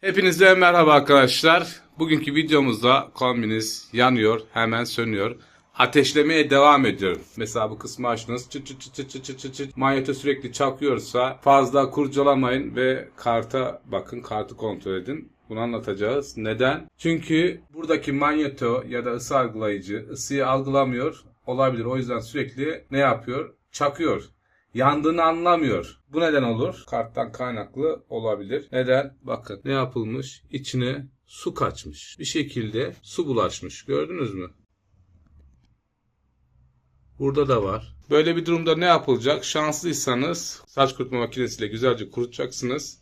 Hepinize merhaba arkadaşlar. Bugünkü videomuzda kombiniz yanıyor, hemen sönüyor. Ateşlemeye devam ediyor. Mesela bu kısmı açtınız. Çıt çıt çıt çıt çıt çıt çıt. Manyeto sürekli çakıyorsa fazla kurcalamayın ve karta bakın, kartı kontrol edin. Bunu anlatacağız. Neden? Çünkü buradaki manyeto ya da ısı algılayıcı ısıyı algılamıyor olabilir. O yüzden sürekli ne yapıyor? Çakıyor. Yandığını anlamıyor. Bu neden olur? Karttan kaynaklı olabilir. Neden? Bakın ne yapılmış? İçine su kaçmış. Bir şekilde su bulaşmış. Gördünüz mü? Burada da var. Böyle bir durumda ne yapılacak? Şanslıysanız saç kurutma makinesiyle güzelce kurutacaksınız.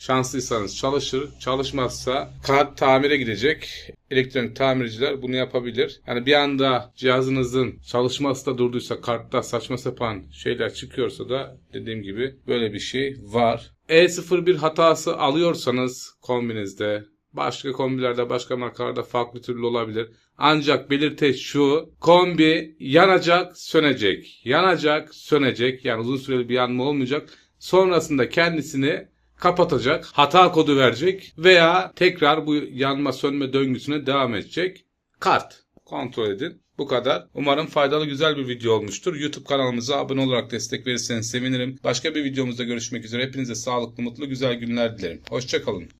Şanslıysanız çalışır. Çalışmazsa kart tamire gidecek. Elektronik tamirciler bunu yapabilir. Yani bir anda cihazınızın çalışması da durduysa kartta saçma sapan şeyler çıkıyorsa da dediğim gibi böyle bir şey var. E01 hatası alıyorsanız kombinizde Başka kombilerde, başka markalarda farklı türlü olabilir. Ancak belirteç şu, kombi yanacak, sönecek. Yanacak, sönecek. Yani uzun süreli bir yanma olmayacak. Sonrasında kendisini kapatacak, hata kodu verecek veya tekrar bu yanma sönme döngüsüne devam edecek. Kart. Kontrol edin. Bu kadar. Umarım faydalı güzel bir video olmuştur. YouTube kanalımıza abone olarak destek verirseniz sevinirim. Başka bir videomuzda görüşmek üzere. Hepinize sağlıklı, mutlu, güzel günler dilerim. Hoşçakalın.